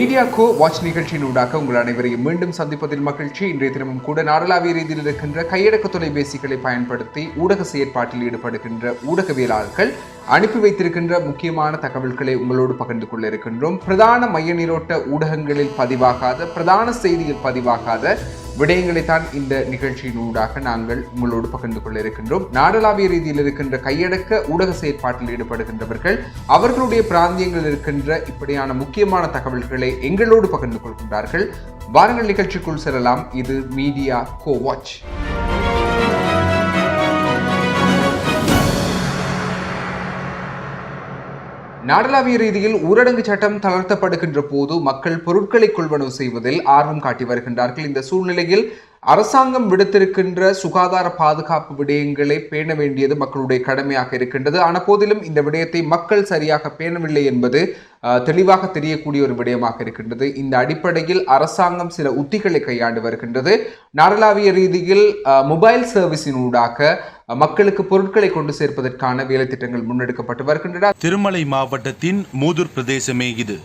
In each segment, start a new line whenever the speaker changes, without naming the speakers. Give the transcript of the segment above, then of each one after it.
Media go watch நிகழ்ச்சியின் ஊடாக உங்கள் அனைவரையும் மீண்டும் சந்திப்பதில் மகிழ்ச்சி. இன்றைய தினமும் கூட நாடளாவிய ரீதியில் இருக்கின்ற கையடக்க தொலைபேசிகளை பயன்படுத்தி ஊடக செயற்பாட்டில் ஈடுபடுகின்ற ஊடகவியலாளர்கள் அனுப்பி வைத்திருக்கின்ற முக்கியமான தகவல்களை உங்களோடு பகிர்ந்து கொள்ள இருக்கின்றோம். பிரதான மைய நீரோட்ட ஊடகங்களில் பதிவாகாத பிரதான செய்தியில் பதிவாகாத விடயங்களை தான் இந்த நிகழ்ச்சியினூடாக நாங்கள் உங்களோடு பகிர்ந்து கொள்ள இருக்கின்றோம். நாடளாவிய ரீதியில் இருக்கின்ற கையடக்க ஊடக செயற்பாட்டில் ஈடுபடுகின்றவர்கள் அவர்களுடைய பிராந்தியங்களில் இருக்கின்ற இப்படியான முக்கியமான தகவல்களை எங்களோடு பகிர்ந்து கொள்கின்றார்கள். வாருங்கள் நிகழ்ச்சிக்குள் செல்லலாம். இது மீடியா கோ வாட்ச். நாடளாவிய ரீதியில் ஊரடங்கு சட்டம் தளர்த்தப்படுகின்ற போது மக்கள் பொருட்களை கொள்வனவு செய்வதில் ஆர்வம் காட்டி வருகின்றார்கள். இந்த சூழ்நிலையில் அரசாங்கம் விடுத்திருக்கின்ற சுகாதார பாதுகாப்பு விடயங்களை பேண வேண்டியது மக்களுடைய கடமையாக இருக்கின்றது. ஆன போதிலும் இந்த விடயத்தை மக்கள் சரியாக பேணவில்லை என்பது அஹ், தெளிவாக தெரியக்கூடிய ஒரு விடயமாக இருக்கின்றது. இந்த அடிப்படையில் அரசாங்கம் சில உத்திகளை கையாண்டு வருகின்றது. நாடளாவிய ரீதியில் மொபைல் சர்வீஸின் ஊடாக மக்களுக்கு பொருட்களை கொண்டு சேர்ப்பதற்கான வேலை திட்டங்கள் முன்னெடுக்கப்பட்டு வருகின்றன.
திருமலை மாவட்டத்தின் மூதூர் பிரதேசமே இது.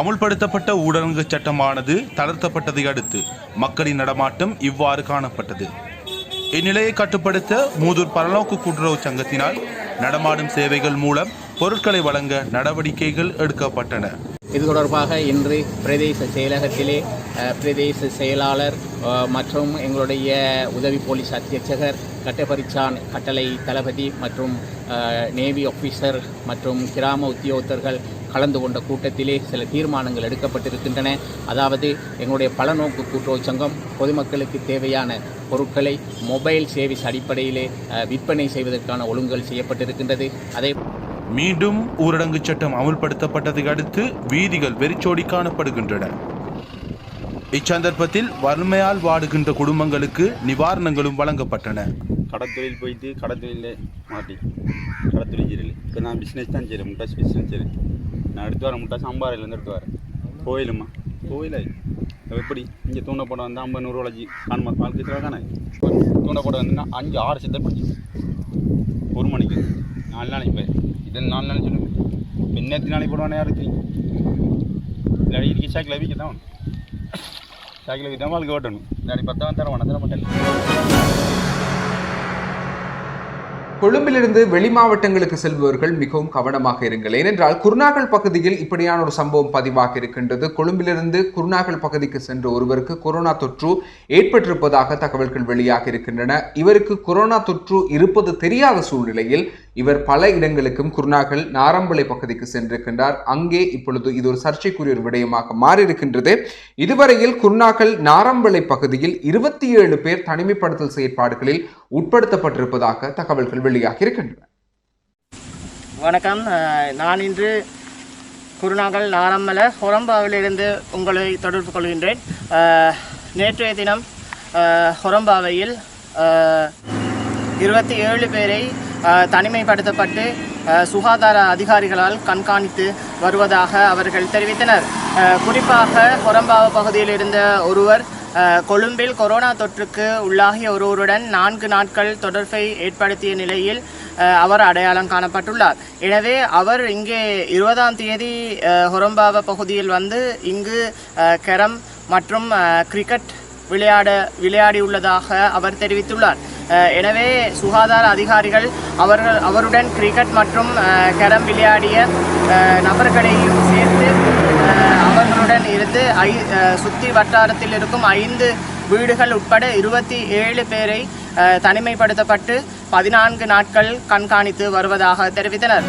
அமுல்படுத்தப்பட்ட ஊரடங்கு சட்டமானது தளர்த்தப்பட்டதை அடுத்து மக்களின் நடமாட்டம் இவ்வாறு காணப்பட்டது. இந்நிலையை கட்டுப்படுத்த மூதூர் பரநோக்கு கூட்டுறவு சங்கத்தினால் நடமாடும் சேவைகள் மூலம் பொருட்களை வழங்க நடவடிக்கைகள் எடுக்கப்பட்டன.
இது தொடர்பாக இன்று பிரதேச செயலகத்திலே பிரதேச செயலாளர் மற்றும் எங்களுடைய உதவி போலீஸ் அத்தியட்சகர் கட்டபரிச்சான் கட்டளை தளபதி மற்றும் நேவி ஆஃபீஸர் மற்றும் கிராம உத்தியோகத்தர்கள் கலந்து கொண்ட கூட்டத்திலே சில தீர்மானங்கள் எடுக்கப்பட்டிருக்கின்றன. அதாவது எங்களுடைய பலநோக்கு கூட்டுறவு சங்கம் பொதுமக்களுக்கு தேவையான பொருட்களை மொபைல் சேவிஸ் அடிப்படையிலே விற்பனை செய்வதற்கான ஒழுங்குகள் செய்யப்பட்டிருக்கின்றது. அதே
மீண்டும் ஊரடங்கு சட்டம் அமுல்படுத்தப்பட்டதை அடுத்து வீதிகள் வெறிச்சோடி காணப்படுகின்றன. இச்சந்தர்ப்பத்தில் வறுமையால் வாடுகின்ற குடும்பங்களுக்கு நிவாரணங்களும் வழங்கப்பட்டன.
கடத்தொழில் போயிட்டு கடத்தொழிலில் மாட்டி. கடத்தொழில் செய்யல இப்போ நான் பிஸ்னஸ் தான் செய்கிறேன் முட்டாஸ் பிஸ்னஸ் செய்கிறேன் நான் எடுத்து வரேன் முட்டாஸ் அம்பாறையிலேருந்து எடுத்து வரேன் கோயிலுமா? கோயில எப்படி? இங்கே தூண்டப்படம் வந்து ஐம்பது நூறு வளைச்சி காணுமா? வாழ்க்கை தானே? தூண்டப்படம் வந்து அஞ்சு ஆறு சித்த பிடிச்சி ஒரு மணிக்கு. நாலு நாளைக்கு போய். இது நாலு நாள் சொல்லுங்க. பின்னத்தி நாளைக்கு போடுவானே இருக்கீங்க இல்லாடி இருக்கு சாக்கில் வீக்க தான் சாக்கில் வீக்க தான் வாழ்க்கை ஓட்டணும். நாளைக்கு பத்தாம் தர தர மாட்டேன்
கொழும்பிலிருந்து வெளி மாவட்டங்களுக்கு செல்பவர்கள் மிகவும் கவனமாக இருங்கள். ஏனென்றால் குருநாகல் பகுதியில் இப்படியான ஒரு சம்பவம் பதிவாக இருக்கின்றது. கொழும்பிலிருந்து குருநாகல் பகுதிக்கு சென்ற ஒருவருக்கு கொரோனா தொற்று ஏற்பட்டிருப்பதாக தகவல்கள் வெளியாக இருக்கின்றன. இவருக்கு கொரோனா தொற்று இருப்பது தெரியாத சூழ்நிலையில் இவர் பல இடங்களுக்கும் குருநாகல் நாரம்பளை பகுதிக்கு சென்றிருக்கின்றார். அங்கே இப்பொழுது இது ஒரு சர்ச்சைக்குரிய ஒரு விடயமாக மாறியிருக்கின்றது. இதுவரையில் குருநாகல் நாரம்பளை பகுதியில் இருபத்தி ஏழு பேர் தனிமைப்படுத்தல் செயற்பாடுகளில் உட்படுத்தப்பட்டிருப்பதாக தகவல்கள் வெளியாகி இருக்கின்றன.
வணக்கம். நான் இன்று குருநாகல் நாரம்மல ஹொரம்பாவிலிருந்து உங்களை தொடர்பு கொள்கின்றேன். நேற்றைய தினம் ஹொரம்பாவையில் இருபத்தி ஏழு பேரை தனிமைப்படுத்தப்பட்டு சுகாதார அதிகாரிகளால் கண்காணித்து வருவதாக அவர்கள் தெரிவித்தனர். குறிப்பாக கொரம்பாவ பகுதியில் இருந்த ஒருவர் கொழும்பில் கொரோனா தொற்றுக்கு உள்ளாகிய ஒருவருடன் நான்கு நாட்கள் தொடர்பை ஏற்படுத்திய நிலையில் அவர் அடையாளம் காணப்பட்டுள்ளார். எனவே அவர் இங்கே இருபதாம் தேதி ஹொரம்பாவ பகுதியில் வந்து இங்கு கெரம் மற்றும் கிரிக்கெட் விளையாட விளையாடியுள்ளதாக அவர் தெரிவித்துள்ளார். எனவே சுகாதார அதிகாரிகள் அவர்கள் அவருடன் கிரிக்கெட் மற்றும் அஹ், கரம் விளையாடிய நபர்களையும் சேர்த்து அவர்களுடன் இருந்து ஐ சுற்றி சுத்தி வட்டாரத்தில் இருக்கும் ஐந்து வீடுகள் உட்பட இருபத்தி ஏழு பேரை தனிமைப்படுத்தப்பட்டு பதினான்கு நாட்கள் கண்காணித்து வருவதாக தெரிவித்தனர்.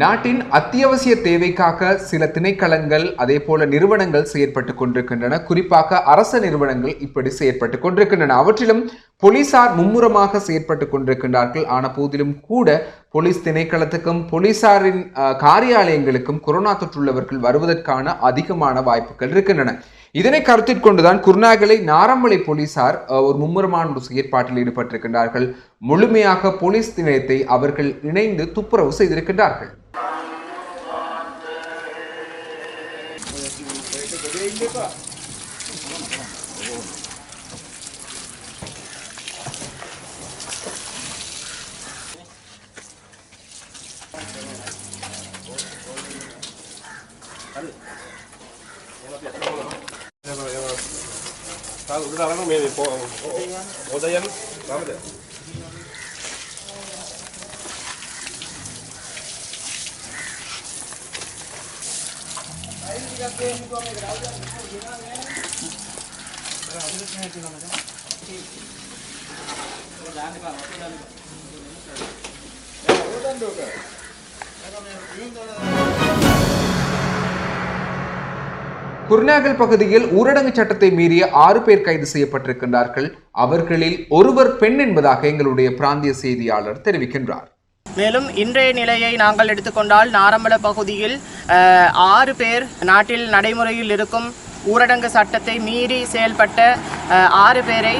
நாட்டின் அத்தியாவசிய தேவைக்காக சில திணைக்களங்கள் அதே போல நிறுவனங்கள் செயற்பட்டு கொண்டிருக்கின்றன. குறிப்பாக அரச நிறுவனங்கள் இப்படி செயற்பட்டு கொண்டிருக்கின்றன. அவற்றிலும் போலீசார் மும்முரமாக செயற்பட்டு கொண்டிருக்கின்றார்கள். ஆன போதிலும் கூட போலீஸ் திணைக்களத்துக்கும் போலீசாரின் காரியாலயங்களுக்கும் கொரோனா தொற்றுள்ளவர்கள் வருவதற்கான அதிகமான வாய்ப்புகள் இருக்கின்றன. இதனை கருத்தில் கொண்டுதான் குருநாகலை நாரம்பலை போலீசார் ஒரு மும்முரமான ஒரு செயற்பாட்டில் ஈடுபட்டிருக்கின்றார்கள். முழுமையாக போலீஸ் நிலையத்தை அவர்கள் இணைந்து துப்புரவு செய்திருக்கின்றார்கள். 달라고 매니 보. 어디야? 남대. 야, 오단도가. 내가 내 유인도나 குர்நாகல் பகுதியில் ஊரடங்கு சட்டத்தை மீறிய ஆறு பேர் கைது செய்யப்பட்டிருக்கின்றார்கள். அவர்களில் ஒருவர் பெண் என்பதாக எங்களுடைய பிராந்திய செய்தியாளர் தெரிவிக்கின்றார்.
மேலும் இன்றைய நிலையை நாங்கள் எடுத்துக்கொண்டால் நாரம்பல பகுதியில் ஆறு பேர் நாட்டில் நடைமுறையில் இருக்கும் ஊரடங்கு சட்டத்தை மீறி செயல்பட்ட ஆறு பேரை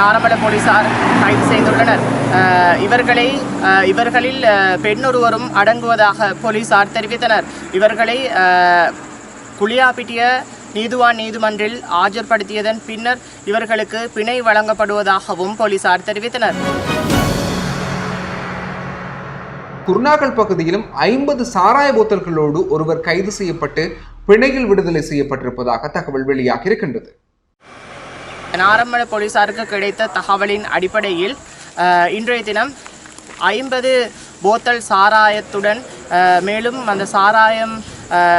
நாரம்பல போலீசார் கைது செய்துள்ளனர். இவர்களை இவர்களில் பெண்ணொருவரும் அடங்குவதாக போலீசார் தெரிவித்தனர். இவர்களை அஹ், குளியாப்பிட்டிய நீதுவான் நீதிமன்றில் ஆஜர்படுத்தியதன் பின்னர் இவர்களுக்கு பிணை வழங்கப்படுவதாகவும் போலீசார் தெரிவித்தனர்.
குர்நாகல் பகுதியிலும் ஐம்பது சாராய போத்தல்களோடு ஒருவர் கைது செய்யப்பட்டு பிணையில் விடுதலை செய்யப்பட்டிருப்பதாக தகவல் வெளியாகி இருக்கின்றது.
நாரம்பல போலீசாருக்கு கிடைத்த தகவலின் அடிப்படையில் இன்றைய தினம் ஐம்பது போத்தல் சாராயத்துடன் மேலும் அந்த சாராயம்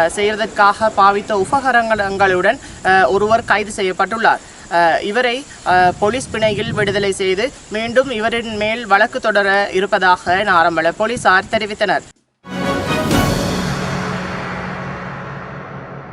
செய்வதற்காக பாவித்த உபகரணங்களுடன் ஒருவர் கைது செய்யப்பட்டுள்ளார். அஹ், இவரை போலீஸ் பிணையில் விடுதலை செய்து மீண்டும் இவரின் மேல் வழக்கு தொடர இருப்பதாக நாரம்பல போலீசார் தெரிவித்தனர்.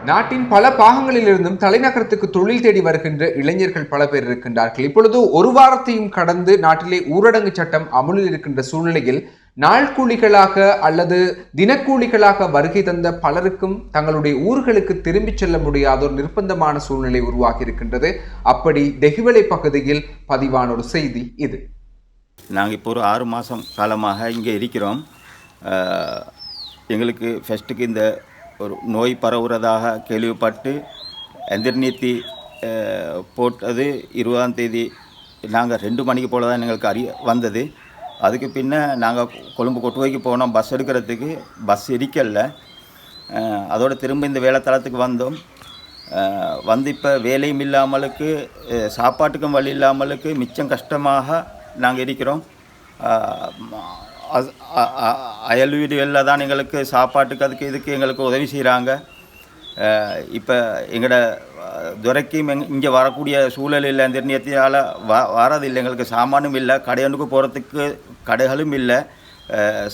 நாட்டின் பல பாகங்களிலிருந்தும் தலைநகரத்துக்கு தொழில் தேடி வருகின்ற இளைஞர்கள் பல பேர் இருக்கின்றார்கள். இப்பொழுது ஒரு வாரத்தையும் கடந்து நாட்டிலே ஊரடங்கு சட்டம் அமுலில் இருக்கின்ற சூழ்நிலையில் நாள்கூலிகளாக அல்லது தினக்கூலிகளாக வருகை தந்த பலருக்கும் தங்களுடைய ஊர்களுக்கு திரும்பிச் செல்ல முடியாத ஒரு நிர்பந்தமான சூழ்நிலை உருவாகி இருக்கின்றது அப்படி தெஹிவலை பகுதியில் பதிவான ஒரு செய்தி இது.
நாங்கள் இப்போ ஒரு ஆறு மாதம் காலமாக இங்கே இருக்கிறோம். எங்களுக்கு ஃபஸ்ட்டுக்கு இந்த ஒரு நோய் பரவுறதாக கேள்விப்பட்டு எந்திரநீத்தி போட்டது இருபதாம் தேதி நாங்கள் ரெண்டு மணிக்கு போல தான் எங்களுக்கு அறிய வந்தது. அதுக்கு பின்னே நாங்கள் கொழும்பு கொட்டுவைக்கு போனோம். பஸ் எடுக்கிறதுக்கு பஸ் இருக்கல அதோடு திரும்ப இந்த வேலைத்தளத்துக்கு வந்தோம். வந்து இப்போ வேலையும் இல்லாமலுக்கு சாப்பாட்டுக்கும் வழி இல்லாமலுக்கு மிச்சம் கஷ்டமாக நாங்கள் இருக்கிறோம். அஹ், அயல் வீடுகளில் தான் எங்களுக்கு சாப்பாட்டுக்கு அதுக்கு இதுக்கு எங்களுக்கு உதவி செய்கிறாங்க இப்போ எங்களோட துரைக்கும் எங் இங்கே வரக்கூடிய சூழல் இல்லை இந்த வ வரதில்லை. எங்களுக்கு சாமானும் இல்லை. கடையனுக்கு போகிறதுக்கு கடைகளும் இல்லை.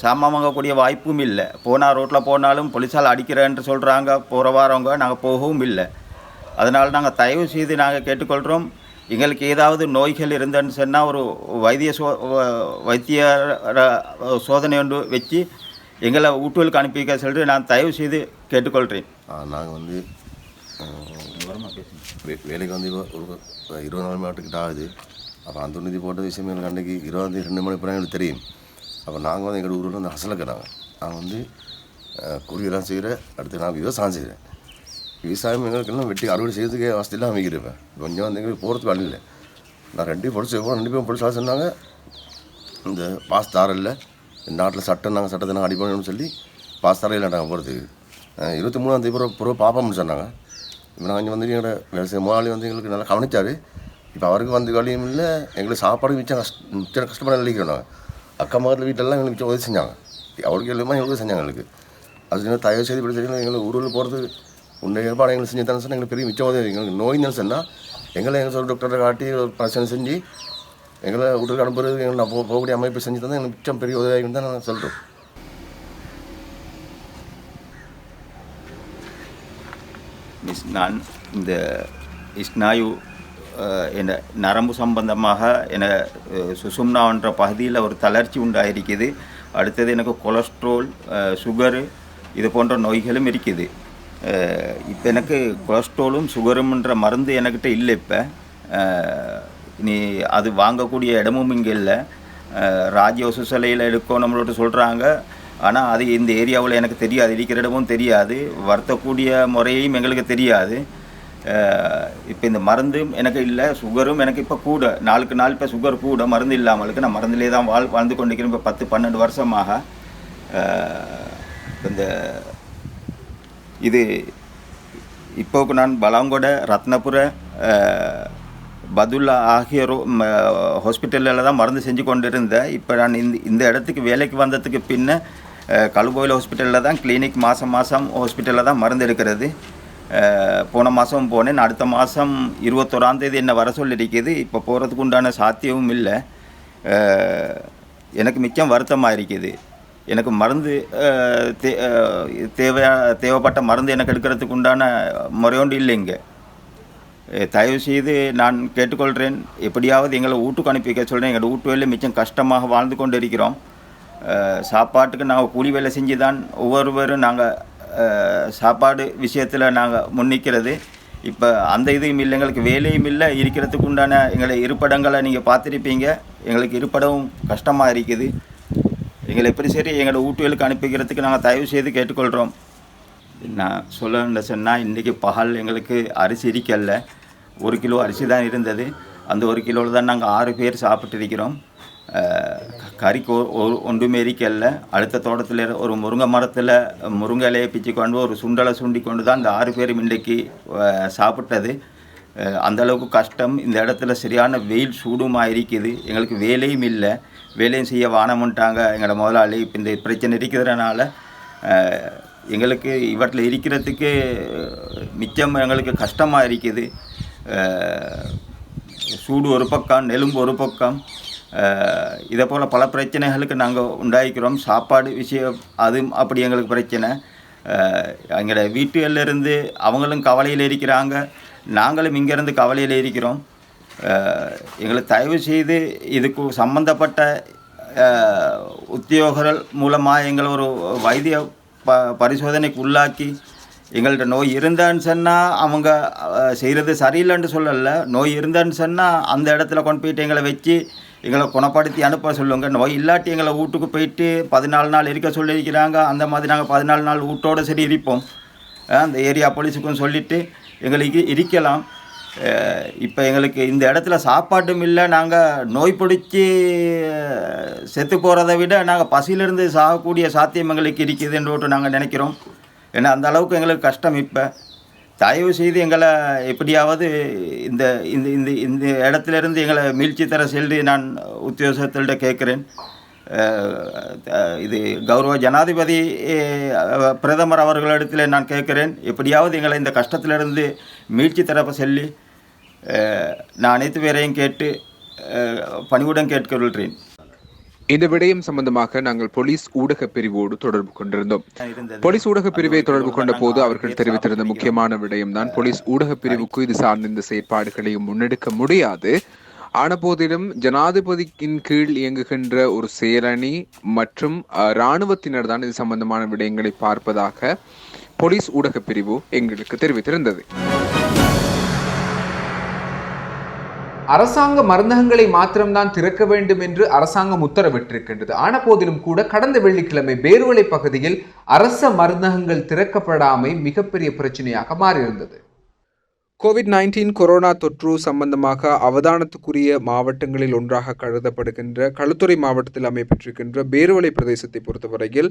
சாமான் வாங்கக்கூடிய வாய்ப்பும் இல்லை. போனால் ரோட்டில் போனாலும் போலீஸால் அடிக்கிறேன்ட்டு சொல்கிறாங்க போகிற வாரவங்க நாங்கள் போகவும் இல்லை. அதனால் நாங்கள் தயவு செய்து நாங்கள் கேட்டுக்கொள்கிறோம் எங்களுக்கு ஏதாவது நோய்கள் இருந்தேன்னு சொன்னால் ஒரு வைத்திய சோ வைத்திய சோதனை ஒன்று வச்சு எங்களை வீட்டுகளுக்கு அனுப்பிக்க சொல்லிட்டு நான் தயவு செய்து கேட்டுக்கொள்கிறேன்
நாங்கள் வந்து வே- வேலைக்கு வந்து இப்போ ஒரு இருபது நாள் மாட்டுக்கிட்ட ஆகுது. அப்போ அந்த நிதி போட்ட விஷயம் எனக்கு அன்றைக்கி இருபதாந்தேதி ரெண்டு மணி பிறகு எங்களுக்கு தெரியும். அப்போ நாங்கள் வந்து எங்கள் ஊரில் வந்து ஹசலுக்கு நாங்கள் நான் வந்து குருவியெல்லாம் செய்கிறேன் அடுத்து நான் விவசாயம் செய்கிறேன் விவசாயம் எங்களுக்கு எல்லாம் வெட்டி அறுவடை செய்யறதுக்கே வசதியெல்லாம் அமைக்கிறேன் கொஞ்சம் வந்து எங்களுக்கு போகிறதுக்கு வழி இல்லை. நான் ரெண்டு படிச்சு போகிறோம் ரெண்டு பேரும் படிச்சு சொன்னாங்க. இந்த பாஸ் தாரில் இல்லை நாட்டில் சட்டம் நாங்கள் சட்டத்தை நாங்கள் அடிப்படைன்னு சொல்லி பாஸ் தாரையில் நாங்கள் போகிறதுக்கு இருபத்தி மூணாம் தேதி பிறகு பிறகு பார்ப்போம்னு சொன்னாங்க. இப்போ நாங்கள் வந்து எங்களோட வேலை செய்ய முதலாளி வந்து எங்களுக்கு நல்லா கவனிச்சார். இப்போ அவருக்கு வந்து வழியும் இல்லை எங்களுக்கு சாப்பாடு மிச்சம் கஷ்ட மிச்சம் கஷ்டப்பட நினைக்கிறோம் நாங்கள் அக்கா மகத்தில் வீட்டெல்லாம் எங்களுக்கு மிச்சம் உதவி செஞ்சாங்க. அவருக்கு எல்லாமே எங்களுக்கு செஞ்சாங்க எங்களுக்கு. அது சொன்னால் தயவு செய்து இப்படி தெரியும் எங்களுக்கு ஊரில் போகிறது உன்னை ஏற்பாடு எங்களுக்கு செஞ்சு தானே சொன்னால் எங்களுக்கு பெரிய மிச்சம் உதவி எங்களுக்கு நோய் சொன்னால் எங்களை எங்கள் சொல்ல டாக்டரை காட்டி ஒரு பிரச்சனை செஞ்சு எங்களை வீட்டுக்கு அனுப்புறது எங்களை நான் போகக்கூடிய அமைப்பு செஞ்சு தந்தால் எங்களுக்கு மிச்சம் பெரிய உதவியாகும் தான் நான் சொல்கிறோம்
மிஸ் நான் இந்த ஸ்நாயு அஹ், என நரம்பு சம்பந்தமாக என சுசும்னான்ற பகுதியில் ஒரு தளர்ச்சி உண்டாயிருக்குது அடுத்தது எனக்கு கொலஸ்ட்ரோல் சுகரு இது போன்ற நோய்களும் இருக்குது. இப்போ எனக்கு கொலஸ்ட்ரோலும் சுகரும்ன்ற மருந்து என்கிட்ட இல்லை இப்போ. நீ அது வாங்கக்கூடிய இடமும் இங்கே இல்லை. ராஜ்ய எடுக்கணும் எடுக்கணும்னு சொல்கிறாங்க ஆனால் அது இந்த ஏரியாவில் எனக்கு தெரியாது இருக்கிற இடமும் தெரியாது வருத்தக்கூடிய முறையும் எங்களுக்கு தெரியாது. இப்போ இந்த மருந்தும் எனக்கு இல்லை சுகரும் எனக்கு இப்போ கூட நாளுக்கு நாள் இப்போ சுகர் கூட மருந்து இல்லாமலுக்கு நான் மருந்திலே தான் வாழ் வாழ்ந்து கொண்டிருக்கிறேன் இப்போ பத்து பன்னெண்டு வருஷமாக. இந்த இது இப்போக்கு நான் பலாங்கொட ரத்னபுர பதுல்லா ஆகிய ஹாஸ்பிட்டலில் தான் மருந்து செஞ்சு கொண்டு இருந்தேன் இப்போ நான் இந்த இந்த இடத்துக்கு வேலைக்கு வந்ததுக்கு பின்ன அஹ், கழுகோயில் ஹாஸ்பிட்டலில் தான் கிளினிக் மாதம் மாதம் ஹாஸ்பிட்டலில் தான் மருந்து எடுக்கிறது. போன மாதம் போனேன் அடுத்த மாதம் இருபத்தோராந்தேதி என்னை என்ன வர சொல்லியிருக்குது இப்போ போகிறதுக்கு உண்டான சாத்தியமும் இல்லை. எனக்கு மிச்சம் வருத்தமாக இருக்குது எனக்கு மருந்து தே தேவையா தேவைப்பட்ட மருந்து எனக்கு எடுக்கிறதுக்கு உண்டான முறையொன்று இல்லைங்க தயவு செய்து நான் கேட்டுக்கொள்கிறேன் எப்படியாவது எங்களை வீட்டுக்கு அனுப்பிக்க சொல்கிறேன் எங்களோட வீட்டு வேலை மிச்சம் கஷ்டமாக வாழ்ந்து கொண்டு இருக்கிறோம் சாப்பாட்டுக்கு நாங்கள் கூலி வேலை செஞ்சு தான் ஒவ்வொருவரும் நாங்கள் சாப்பாடு விஷயத்தில் நாங்கள் முன்னிக்கிறது. இப்போ அந்த இதுவும் இல்லை எங்களுக்கு வேலையும் இல்லை இருக்கிறதுக்கு உண்டான எங்களை இருப்பிடங்களை நீங்கள் பார்த்துருப்பீங்க. எங்களுக்கு இருப்படமும் கஷ்டமாக இருக்குது. எங்களை எப்படி சரி எங்களோட வீட்டுகளுக்கு அனுப்பிக்கிறதுக்கு நாங்கள் தயவு செய்து கேட்டுக்கொள்கிறோம் நான் சொல்ல சொன்னால் இன்றைக்கி பகல் எங்களுக்கு அரிசி இருக்கல்ல. ஒரு கிலோ அரிசி தான் இருந்தது. அந்த ஒரு கிலோவில் தான் நாங்கள் ஆறு பேர் சாப்பிட்டு இருக்கிறோம். கறிக்கு ஒரு- ஒன்றுமே இருக்கல்ல அடுத்த தோட்டத்தில் ஒரு முருங்கை மரத்தில் முருங்கை இலையை பிச்சு கொண்டு ஒரு சுண்டலை சுண்டி கொண்டு தான் இந்த ஆறு பேரும் இன்றைக்கு சாப்பிட்டது. அந்தளவுக்கு அந்த அளவுக்கு கஷ்டம். இந்த இடத்துல சரியான வெயில் சூடுமாக இருக்குது. எங்களுக்கு வேலையும் இல்லை. வேலையும் செய்ய வானமுன்ட்டாங்க எங்களோட முதலாளி இப்போ இந்த பிரச்சனை இருக்கிறதுனால எங்களுக்கு இவற்றில் இருக்கிறதுக்கு மிச்சம் எங்களுக்கு கஷ்டமாக இருக்குது. சூடு ஒரு பக்கம் நெலும்பு ஒரு பக்கம். இதை போல் பல பிரச்சனைகளுக்கு நாங்கள் உண்டாகிக்கிறோம் சாப்பாடு விஷயம் அதுவும் அப்படி எங்களுக்கு பிரச்சனை. எங்களோட வீட்டுகளிலிருந்து அவங்களும் கவலையில் இருக்கிறாங்க. நாங்களும் இங்கேருந்து கவலையில் இருக்கிறோம். எங்களை தயவு செய்து இதுக்கு சம்பந்தப்பட்ட உத்தியோகர்கள் மூலமாக எங்களை ஒரு வைத்திய ப பரிசோதனைக்கு உள்ளாக்கி எங்கள்கிட்ட நோய் இருந்தான்னு சொன்னால் அவங்க செய்கிறது சரியில்லைன்னு சொல்லலை. நோய் இருந்தான்னு சொன்னால் அந்த இடத்துல கொண்டு போயிட்டு எங்களை வச்சு எங்களை குணப்படுத்தி அனுப்ப சொல்லுங்க. நோய் இல்லாட்டி எங்களை வீட்டுக்கு போயிட்டு பதினாலு நாள் இருக்க சொல்லியிருக்கிறாங்க. அந்த மாதிரி நாங்கள் பதினாலு நாள் வீட்டோட சரி இருப்போம். அந்த ஏரியா போலீஸுக்கும் சொல்லிவிட்டு எங்களுக்கு இருக்கலாம். இப்போ எங்களுக்கு இந்த இடத்துல சாப்பாட்டும் இல்லை. நாங்கள் நோய் பிடிச்சி செத்து போகிறத விட நாங்கள் பசியிலிருந்து சாகக்கூடிய சாத்தியம் எங்களுக்கு இருக்குதுன்றோட்டு நாங்கள் நினைக்கிறோம். ஏன்னா அந்த அளவுக்கு எங்களுக்கு கஷ்டம் இப்போ. தயவு செய்து எங்களை எப்படியாவது இந்த இந்த இந்த இந்த இடத்துல இருந்து எங்களை மீழ்ச்சி தர சொல்லி நான் உத்தியோகத்தில்ட்ட கேட்குறேன். இது கௌரவ ஜனாதிபதி பிரதமர் அவர்களிடத்தில் நான் கேட்குறேன். எப்படியாவது எங்களை இந்த கஷ்டத்திலிருந்து மீழ்ச்சி தரப்ப சொல்லி நான் அனைத்து பேரையும் கேட்டு பணிவுடன் கேட்கொள்கிறேன்
இந்த விடயம் சம்பந்தமாக நாங்கள் போலீஸ் ஊடக பிரிவோடு தொடர்பு கொண்டிருந்தோம். போலீஸ் ஊடக பிரிவை தொடர்பு கொண்ட போது அவர்கள் தெரிவித்திருந்த முக்கியமான விடயம்தான் போலீஸ் ஊடக பிரிவுக்கு இது சார்ந்த இந்த செயற்பாடுகளையும் முன்னெடுக்க முடியாது. ஆனபோதிலும் ஜனாதிபதியின் கீழ் இயங்குகின்ற ஒரு செயலணி மற்றும் இராணுவத்தினர் தான் இது சம்பந்தமான விடயங்களை பார்ப்பதாக போலீஸ் ஊடக பிரிவு எங்களுக்கு தெரிவித்திருந்தது. அரசாங்க மருந்தகங்களை மாத்திரம்தான் திறக்க வேண்டும் என்று அரசாங்கம் உத்தரவிட்டிருக்கின்றது. ஆன போதிலும் கூட கடந்த வெள்ளிக்கிழமை பேருவளை பகுதியில் அரச மருந்தகங்கள் திறக்கப்படாமை மிகப்பெரிய பிரச்சனையாக மாறியிருந்தது. கோவிட் நைன்டீன் கொரோனா தொற்று சம்பந்தமாக அவதானத்துக்குரிய மாவட்டங்களில் ஒன்றாக கருதப்படுகின்ற களுத்துறை மாவட்டத்தில் அமைப்பெற்றிருக்கின்ற பேருவளை பிரதேசத்தை பொறுத்தவரையில்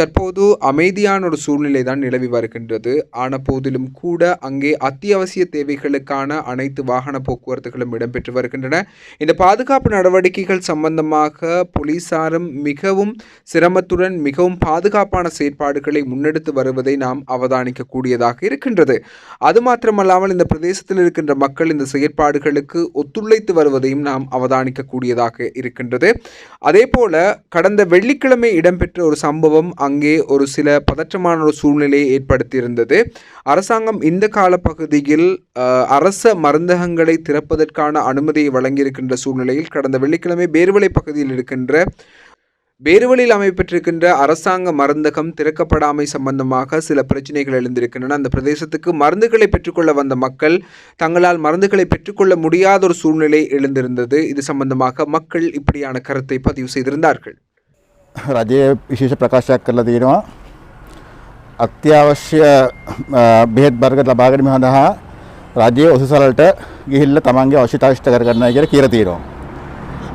தற்போது அமைதியான ஒரு சூழ்நிலை தான் நிலவி வருகின்றது. ஆன போதிலும் கூட அங்கே அத்தியாவசிய தேவைகளுக்கான அனைத்து வாகன போக்குவரத்துகளும் இடம்பெற்று வருகின்றன. இந்த பாதுகாப்பு நடவடிக்கைகள் சம்பந்தமாக போலீசாரும் மிகவும் சிரமத்துடன் மிகவும் பாதுகாப்பான செயற்பாடுகளை முன்னெடுத்து வருவதை நாம் அவதானிக்கக்கூடியதாக இருக்கின்றது. அது மாத்திரமல்லாமல் இந்த பிரதேசத்தில் இருக்கின்ற மக்கள் இந்த செயற்பாடுகளுக்கு ஒத்துழைத்து வருவதையும் நாம் அவதானிக்கக்கூடியதாக இருக்கின்றது. அதே போல கடந்த வெள்ளிக்கிழமை இடம்பெற்ற ஒரு சம்பவம் அங்கே ஒரு சில பதற்றமான ஒரு சூழ்நிலையை ஏற்படுத்தியிருந்தது. அரசாங்கம் இந்த காலப்பகுதியில் அரச மருந்தகங்களை திறப்பதற்கான அனுமதியை வழங்கியிருக்கின்ற சூழ்நிலையில் கடந்த வெள்ளிக்கிழமை பேர்வலை பகுதியில் இருக்கின்ற பேருவளில் அமைப்பெற்றிருக்கின்ற அரசாங்க மருந்தகம் திறக்கப்படாமை சம்பந்தமாக சில பிரச்சனைகள் எழுந்திருக்கின்றன அந்த பிரதேசத்துக்கு மருந்துகளை பெற்றுக்கொள்ள வந்த மக்கள் தங்களால் மருந்துகளை பெற்றுக்கொள்ள முடியாத ஒரு சூழ்நிலை எழுந்திருந்தது இது சம்பந்தமாக மக்கள் இப்படியான கருத்தை பதிவு செய்திருந்தார்கள்
රජය විශේෂ ප්‍රකාශයක් කරලා තියෙනවා අත්‍යවශ්‍ය අ, බෙහෙත් බර්ග ලබාගැනීම සඳහා රජය ඔසුසලට ගිහිල්ල තමන්ගේ අවශ්‍යතාවිෂ්ට කරගන්න කියල කියර තියෙනවා.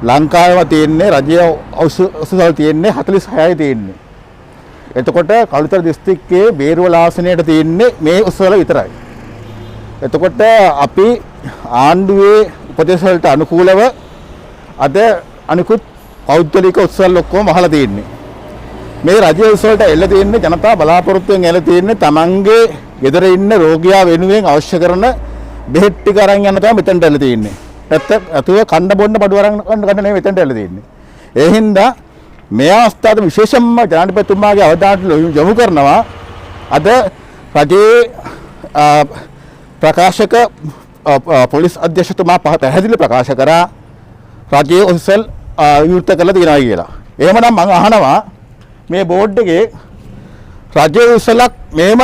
ලංකාව තියෙන්නේ රජය ඔසුසල් තියෙන්නේ හතලිස් හයයි තියෙන්නේ. එතකොට කළුතර දිස්ත්‍රික්කයේ බේරුවල ආසනයට තියෙන්නේ මේ උත්සවවල විතරයි. එතකොට අපි ආණ්ඩුවේ උපදෙස් වලට අනුකූලව අද අනිකුත් පෞද්ගලික උත්සවල් ඔක්කොම වහලා තියෙන්නේ. මේ රජයේ උත්සවලට එල්ල තියෙන්නේ ජනතා බලාපොරොත්තුවෙන් එල්ල තියෙන්නේ තමන්ගේ ගෙදර ඉන්න රෝගියා වෙනුවෙන් අවශ්‍ය කරන බෙහෙත් ටික අරන් යන තමයි මෙතනට එල්ල තියෙන්නේ. නැත්ත අතුව කන්න බොන්න බඩු අරන් ගන්න ගන්න නෙවෙයි මෙතනට එල්ල තියෙන්නේ. ඒ හින්දා මේ අවස්ථාවේ විශේෂයෙන්ම ජනාධිපතිතුමාගේ අවධානයට යොමු කරනවා අද රජයේ අ, ප්‍රකාශක අ, අ, පොලිස් අධ්‍යක්ෂතුමා පහ පැහැදිලි ප්‍රකාශ කරා රජයේ ඔෆිසල් අ, විවෘත කරලා තියෙනවා කියලා. එහෙමනම් මම අහනවා මේ බෝඩ් එකේ රජයේ උසලක් මේම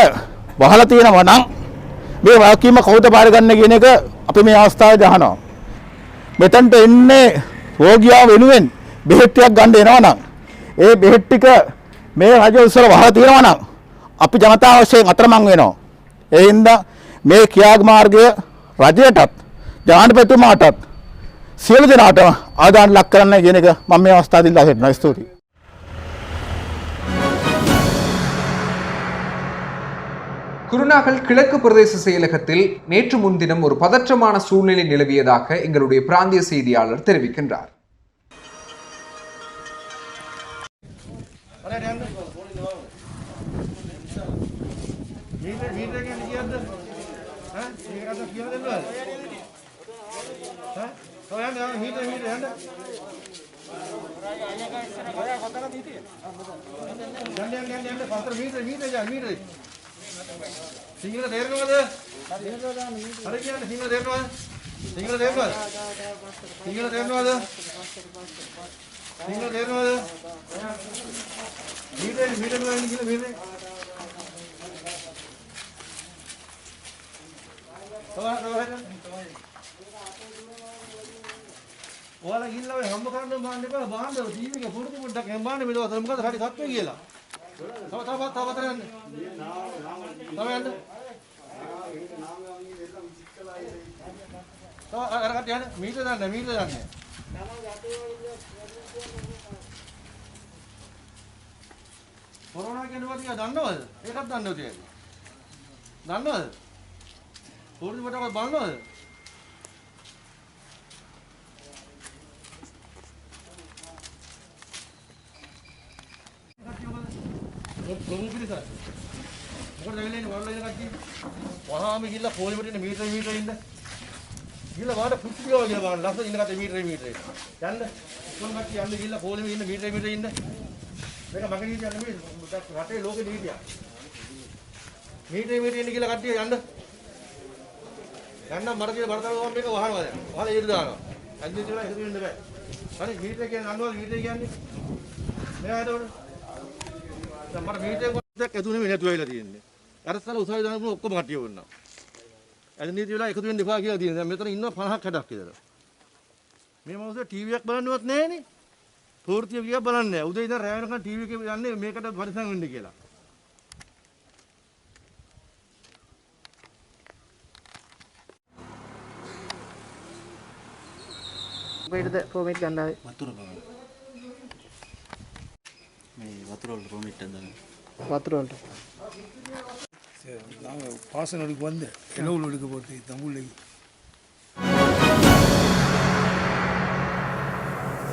වහලා තියෙනවා නම් මේ වගකීම කවුද බාර ගන්න කියන එක අපි මේ අවස්ථාවේදී අහනවා. මෙතනට එන්නේ රෝගියා වෙනුවෙන් බෙහෙත් ටිකක් ගන්න එනවා නම් ඒ බෙහෙත් ටික මේ රජ උසල වහලා තියෙනවා නම් අපි ජනතාව වශයෙන් අතරමං වෙනවා. ඒ හින්දා මේ ක්‍රියාග මාර්ගය රජයටත් ජනාධිපතිතුමාටත් සියලු දෙනාටම ආදාන ලක් කරන්න කියන එක මම මේ අවස්ථාවේදී ඉල්ලා සිටිනවා. ස්තුතියි.
குருநாகல் கிழக்கு பிரதேச செயலகத்தில் நேற்று முன்தினம் ஒரு பதற்றமான சூழ்நிலை நிலவியதாக எங்களுடைய பிராந்திய செய்தியாளர் தெரிவிக்கின்றார்
සිංහල තේරෙනවද? හරි කියන්නේ සිංහල තේරෙනවද? සිංහල තේරෙනවද? සිංහල තේරෙනවද? සිංහල තේරෙනවද? මීටරේ මීටරේ වලින් කියලා මීටරේ. තව තව ඔයාලා ගිහිල්ලා ඔය හම්බ කරන්න බාන්න එපා බාන්න ටීවී එක පුරුදු පොඩ්ඩක් එම් බාන්න මෙතන මොකද හරි තත්ත්වය කියලා. තව තව තව තව යන්න. තව යන්න. තව අර කට්ටිය යන්න මීටර දාන්න මීටර දාන්න. කොරෝනා කියනවා ටික දන්නවද? ඒකත් දන්නවද ටික? දන්නවද? පුරුදු පොඩ්ඩක් බලනවද? ප්‍රමුඛ පිරිස. මොකටද වෙලෙන්නේ වරලා ඉන්න කට්ටිය? වහාම ගිහිල්ලා පොලිමට ඉන්න මීටර මීටර ඉන්න. ගිහිල්ලා වාට පුස්තිකව ගිහලා බලන්න ලස්සන ඉන්න කට්ටිය මීටර මීටර ඉන්න. යන්න. කොන් කට්ටිය යන්න ගිහිල්ලා පොලිමේ ඉන්න මීටර මීටර ඉන්න. මේක මගේ නීතියක් නෙමෙයි රටේ ලෝකේ නීතියක්. මීටර මීටර ඉන්න කියලා කට්ටිය යන්න. යන්න මට කියලා බරතල ගමන් මේක වහනවා දැන්. වහලා ඉර දානවා. අද්දි කියලා එකතු වෙන්න බෑ. හරි මීටර කියන්නේ අන්නවල මීටර කියන්නේ. මෙයා එතකොට දැන් මට මීටරේ කොටයක් ඇතුළේ නෙමෙයි නැතුව ඇවිල්ලා තියෙන්නේ. අරසල උසාවි දාන පුළුවන් ඔක්කොම කට්ටිය වුණා. ඇද නීති වෙලා එකතු වෙන්න එපා කියලා තියෙනවා. දැන් මෙතන ඉන්නවා 50ක් 60ක් විතර. මේ මොහොතේ ටීවී එකක් බලන්නවත් නැහනේ. පූර්තිය ගියා බලන්නේ නැහැ. උදේ ඉඳන් රැ වෙනකන් ටීවී එකේ යන්නේ මේකට පරිසම් වෙන්න කියලා.
කොහෙටද ප්‍රෝමේට් ගන්න ආවේ?
වතුර බලන්න.
பத்து
நாங்கள் பாசன வந்து இளவுல ஒடுக்கு போட்டு தமிழ்லைக்கு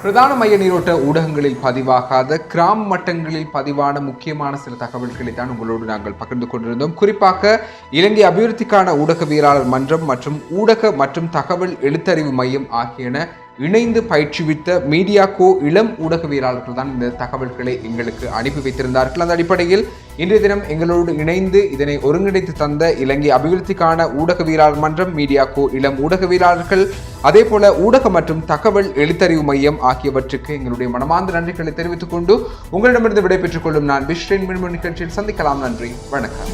பிரதான மைய நீரோட்ட ஊடகங்களில் பதிவாகாத கிராம மட்டங்களில் பதிவான முக்கியமான சில தகவல்களை தான் உங்களோடு நாங்கள் பகிர்ந்து கொண்டிருந்தோம். குறிப்பாக இலங்கை அபிவிருத்திக்கான ஊடகவியலாளர் மன்றம் மற்றும் ஊடக மற்றும் தகவல் எழுத்தறிவு மையம் ஆகியன இணைந்து பயிற்றுவித்த மீடியாகோ இளம் ஊடகவியலாளர்கள் தான் இந்த தகவல்களை எங்களுக்கு அனுப்பி வைத்திருந்தார்கள். அந்த அடிப்படையில் இன்றைய தினம் எங்களோடு இணைந்து இதனை ஒருங்கிணைத்து தந்த இலங்கை அபிவிருத்திக்கான ஊடகவியலாளர் மன்றம் மீடியாகோ இளம் ஊடகவியலாளர்கள் அதே போல ஊடக மற்றும் தகவல் எழுத்தறிவு மையம் ஆகியவற்றுக்கு எங்களுடைய மனமார்ந்த நன்றிகளை தெரிவித்துக் கொண்டு உங்களிடமிருந்து விடைபெற்றுக் கொள்ளும் நான் பிஸ்ரேன் மின்மு நிகழ்ச்சியில் சந்திக்கலாம். நன்றி வணக்கம்.